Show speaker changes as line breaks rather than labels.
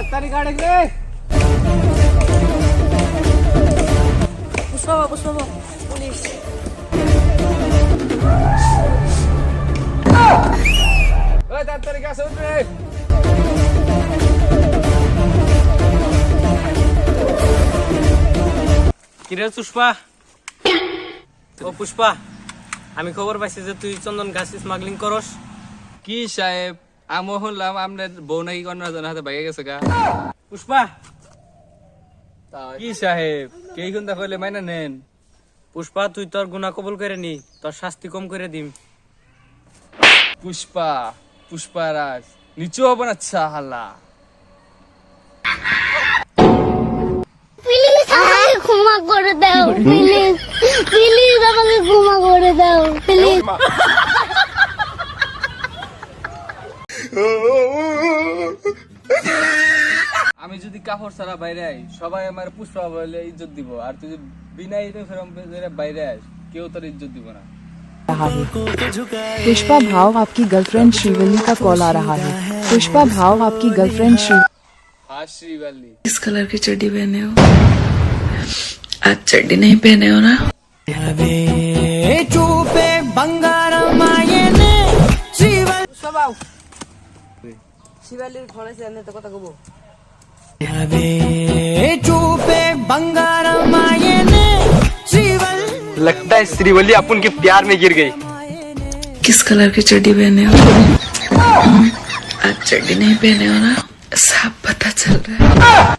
ডাক্তারি গাড়ি রে
পুষ্পা বাবা, পুষ্পা বাবা, পুলিশ।
ওই ডাক্তারি কাছে উঠরে
কিরে পুষ্পা ও পুষ্পা আমি খবর পাইছি যে তুই চন্দন গাছ স্মাগলিং করস।
কি সাহেব? আমি শুনলাম আপনার বউ নাকি কন্যা জনের হাতে ভাগে গেছে গা।
পুষ্পা!
কি সাহেব কে কোনটা কইলে মাইনা নেন?
পুষ্পা তুই তোর গুণা কবুল করে নি তোর শাস্তি কম করে দিম।
পুষ্পা পুষ্পারাজ নিচু হব না চাহালা
প্লিজ আমাকে ক্ষমা করে দাও প্লিজ প্লিজ আমাকে ক্ষমা করে দাও প্লিজ
আমি যদি কাপড় ছাড়া বাইরে আই সবাই আমার পুষ্পা বলে ইজ্জত দিব আর তুই যদি বিনা ইউনিফর্ম পরে বাইরে আস কেউ তোর ইজ্জত দিব না
रहा है पुष्पा भाव आपकी गर्लफ्रेंड श्रीवल्ली का कॉल आ रहा है पुष्पा भाव आपकी गर्लफ्रेंड श्री
हाँ श्रीवल्ली
किस कलर की चड्डी पहने हो आज चड्डी नहीं पहने हो ना
পুষ্পা শিবালির ঘরে ছিলেন তো কথা কব
लगता है श्रीवल्ली अपन के प्यार में गिर गई
किस कलर की चड्डी पहने हो आज चड्डी नहीं पहने हो ना साफ पता चल रहा है